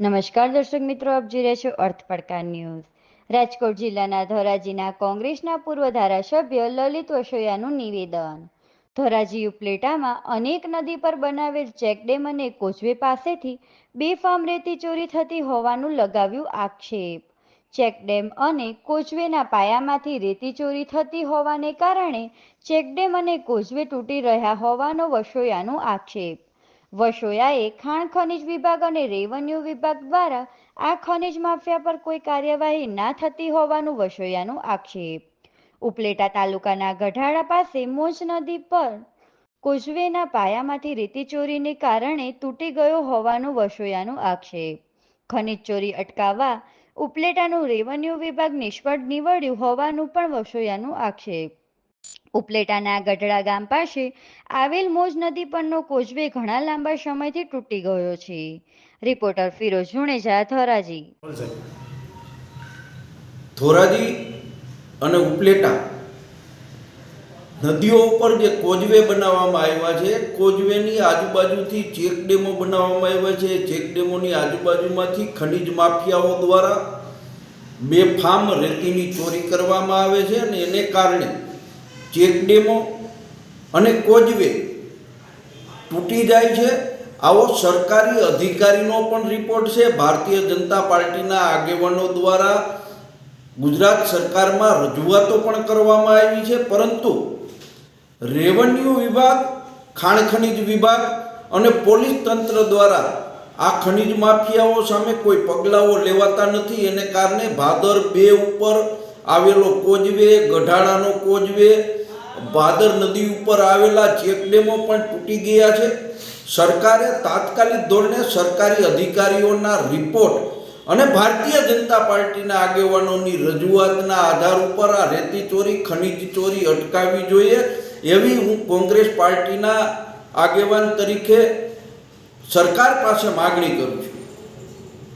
નમસ્કાર દર્શક મિત્રો, આપ જોઈ રહ્યા છો અર્થ પડકાર ન્યૂઝ. રાજકોટ જિલ્લાના ધોરાજીના કોંગ્રેસના પૂર્વ ધારાસભ્ય લલિત વસોયાનું નિવેદન. ધોરાજી ઉપલેટામાં અનેક નદી પર બનાવેલ ચેકડેમ અને કોચવે પાસેથી બેફામ રેતી ચોરી થતી હોવાનું લગાવ્યું આક્ષેપ. ચેકડેમ અને કોચવેના પાયામાંથી રેતી ચોરી થતી હોવાને કારણે ચેકડેમ અને કોચવે તૂટી રહ્યા હોવાનો વસોયાનું આક્ષેપ. વસોયાએ ખાણ ખનિજ વિભાગ અને રેવન્યુ વિભાગ દ્વારા આ ખનિજ માફિયા પર કોઈ કાર્યવાહી ના થતી હોવાનું વસોયાનો આક્ષેપ. ઉપલેટા તાલુકાના ગઢાડા પાસે મોજ નદી પર કોચવેના પાયામાંથી રેતી ચોરીને કારણે તૂટી ગયો હોવાનો વસોયાનો આક્ષેપ. ખનિજ ચોરી અટકાવવા ઉપલેટાનું રેવન્યુ વિભાગ નિષ્ફળ નીવડ્યું હોવાનું પણ વસોયાનો આક્ષેપ. ઉપલેટાના ગઢડા ગામ પાસે આવેલ મોજ નદી પરનો કોઝવે ઘણા લાંબા સમયથી તૂટી ગયો છે રિપોર્ટર ફિરોઝ જુણેજા સાહેબ. ધોરાજી અને ઉપલેટા નદીઓ ઉપર જે કોજવે બનાવવામાં આવ્યા છે કોજવેની આજુબાજુથી ચેક ડેમો બનાવવામાં આવ્યા છે ચેક ડેમોની આજુબાજુમાંથી ખનિજ માફિયાઓ દ્વારા બેફામ રેતીની ચોરી કરવામાં આવે છે અને એને કારણે ચેક ડેમો અને કોજવે તૂટી જાય છે. આવો સરકારી અધિકારીનો પણ રિપોર્ટ છે. ભારતીય જનતા પાર્ટીના આગેવાનો દ્વારા ગુજરાત સરકારમાં રજૂઆતો પણ કરવામાં આવી છે. પરંતુ રેવન્યુ વિભાગ, ખાણ ખનિજ વિભાગ અને પોલીસ તંત્ર દ્વારા આ ખનિજ માફિયાઓ સામે કોઈ પગલાઓ લેવાતા નથી. એને કારણે ભાદર બે ઉપર આવેલો કોજવે ગઢાડાનો કોજવે ભાદર નદી ઉપર આવેલા ચેકડેમો પણ તૂટી ગયા છે. સરકારે તાત્કાલિક ધોરણે સરકારી અધિકારીઓના રિપોર્ટ અને ભારતીય જનતા પાર્ટીના આગેવાનોની રજૂઆતના આધાર ઉપર આ રેતી ચોરી, ખનિજ ચોરી અટકાવવી જોઈએ એવી હું કોંગ્રેસ પાર્ટીના આગેવાન તરીકે સરકાર પાસે માગણી કરું છું.